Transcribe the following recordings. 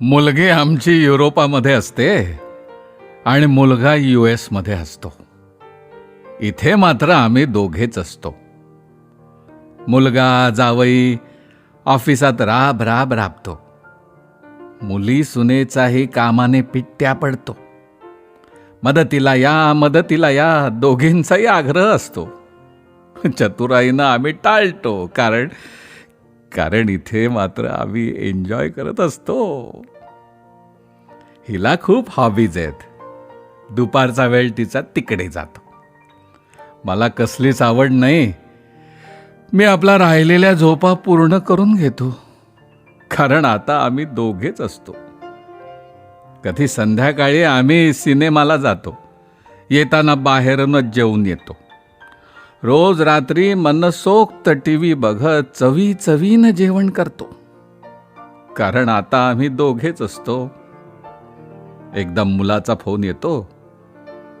मुलगी आमची युरोपामध्ये असते आणि मुलगा यू एसमध्ये असतो. इथे मात्र आम्ही दोघेच असतो. मुलगा जावई ऑफिसात राब राब राबतो. मुली सुनेचाही कामाने पिट्ट्या पडतो. मदतीला या मदतीला या दोघींचाही आग्रह असतो. चतुराईनं आम्ही टाळतो कारण कारण इथे मात्र आम्ही एन्जॉय करत असतो. हिला खूप हॉबीज आहेत. दुपारचा वेळ तिचा तिकडे जातो. मला कसलीच आवड नाही. मी आपला राहिलेल्या झोपा पूर्ण करून घेतो. कारण आता आम्ही दोघेच असतो. कधी संध्याकाळी आम्ही सिनेमाला जातो. येताना बाहेरूनच जेवून येतो. रोज रात्री मनसोक्त टी व्ही बघत चवी चवीनं जेवण करतो. कारण आता आम्ही दोघेच असतो. एकदा मुलाचा फोन येतो.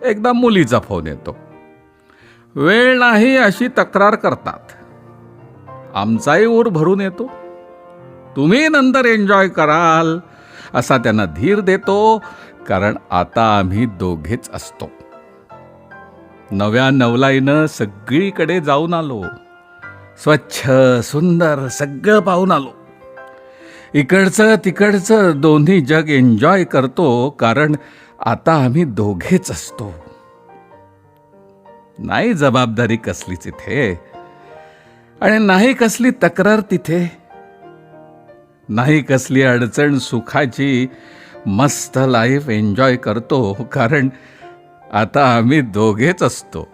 एकदा मुलीचा फोन येतो. वेळ नाही अशी तक्रार करतात. आमचाही ऊर भरून येतो. तुम्ही नंतर एन्जॉय कराल असा त्यांना धीर देतो कारण आता आम्ही दोघेच असतो. नव्या नवलाईनं सगळीकडे जाऊन आलो. स्वच्छ सुंदर सगळं पाहून आलो. इकडचं तिकडचं दोन्ही जग एन्जॉय करतो कारण आता आम्ही दोघेच असतो. नाही जबाबदारी कसलीच इथे आणि नाही कसली तक्रार तिथे. नाही कसली अडचण सुखाची मस्त लाईफ एन्जॉय करतो कारण आता आम्ही दोघेच असतो.